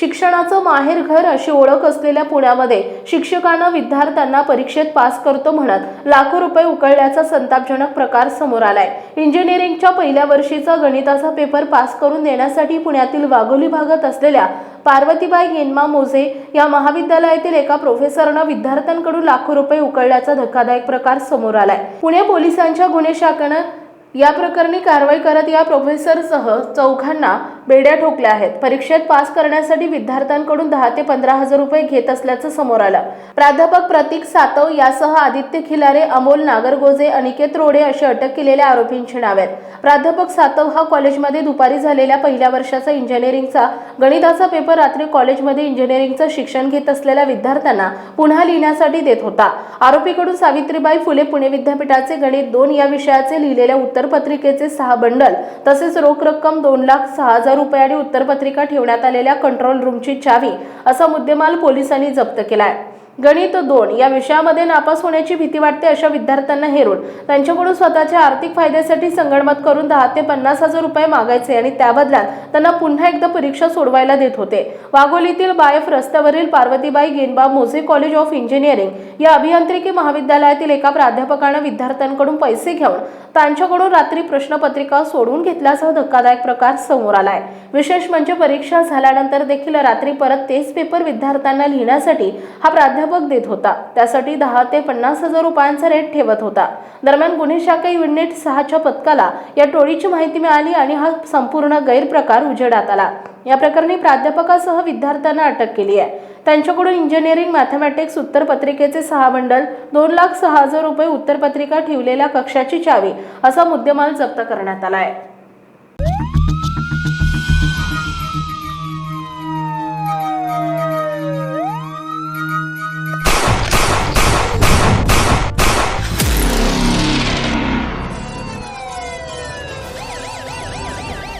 शिक्षणाचं माहेर घर अशी ओळख असलेल्या पुण्यामध्ये शिक्षकानं विद्यार्थ्यांना परीक्षेत पास करतो म्हणत लाखो रुपये उकळल्याचा संतापजनक प्रकार समोर आलाय. इंजिनिअरिंगच्या पहिल्या वर्षीचा गणिताचा पेपर पास करून देण्यासाठी पुण्यातील वाघोली भागात असलेल्या पार्वतीबाई गेनमा मोझे या महाविद्यालयातील एका प्रोफेसरनं विद्यार्थ्यांकडून लाखो रुपये उकळल्याचा धक्कादायक प्रकार समोर आलाय. पुणे पोलिसांच्या गुन्हे शाखेनं या प्रकरणी कारवाई करत या प्रोफेसरसह चौघांना बेड्या ठोकल्या आहेत. परीक्षेत पास करण्यासाठी विद्यार्थ्यांकडून दहा ते पंधरा हजार रुपये घेत असल्याचं समोर आलं. प्राध्यापक प्रतीक सातव यासह आदित्य खिलारे अमोल नागरगोजे अनिकेत रोडे अशी अटक केलेल्या आरोपींची नावे आहेत. प्राध्यापक सातव हा कॉलेजमध्ये दुपारी झालेल्या पहिल्या वर्षाचा इंजिनिअरिंगचा गणिताचा पेपर रात्री कॉलेजमध्ये इंजिनिअरिंगचं शिक्षण घेत असलेल्या विद्यार्थ्यांना पुन्हा लिहिण्यासाठी देत होता. आरोपीकडून सावित्रीबाई फुले पुणे विद्यापीठाचे गणित दोन या विषयाचे लिहिलेल्या उत्तरपत्रिकेचे सहा बंडल तसेच रोख रक्कम दोन लाख सहा हजार रुपये आणि उत्तरपत्रिका ठेवण्यात आलेल्या कंट्रोल रूमची चावी असा मुद्देमाल पोलिसांनी जप्त केलाय. गणित दोन या विषयामध्ये नापास होण्याची भीती वाटते अशा विद्यार्थ्यांना हेरून त्यांच्याकडून स्वतःच्या आर्थिक फायद्यासाठी संगणमत करून दहा ते पन्नास हजार रुपये मागायचे आणि त्या बदल्यात त्यांना पुन्हा एकदा परीक्षा सोडवायला देत होते. वाघोलीतील बायफ रस्त्यावरील Parvatibai Genba Moze college of engineering या अभियांत्रिकी महाविद्यालयातील एका प्राध्यापकानं विद्यार्थ्यांकडून पैसे घेऊन त्यांच्याकडून रात्री प्रश्नपत्रिका सोडवून घेतल्याचा धक्कादायक प्रकार समोर आलाय. विशेष म्हणजे परीक्षा झाल्यानंतर देखील रात्री परत तेच पेपर विद्यार्थ्यांना लिहिण्यासाठी हा प्राध्यापक देत होता. त्यासाठी दहा ते पन्नास हजार रुपयांचा रेट ठेवत होता. दरम्यान गुन्हे शाखा युनिट सहाच्या पथकाला या टोळीची माहिती मिळाली आणि हा संपूर्ण गैरप्रकार उजेडात आला. या प्रकरणी प्राध्यापकासह विद्यार्थ्यांना अटक केली आहे. त्यांच्याकडून इंजिनिअरिंग मॅथमॅटिक्स उत्तरपत्रिकेचे सहा बंडल दोन लाख सहा हजार रुपये उत्तरपत्रिका ठेवलेल्या कक्षाची चावी असा मुद्देमाल जप्त करण्यात आला आहे.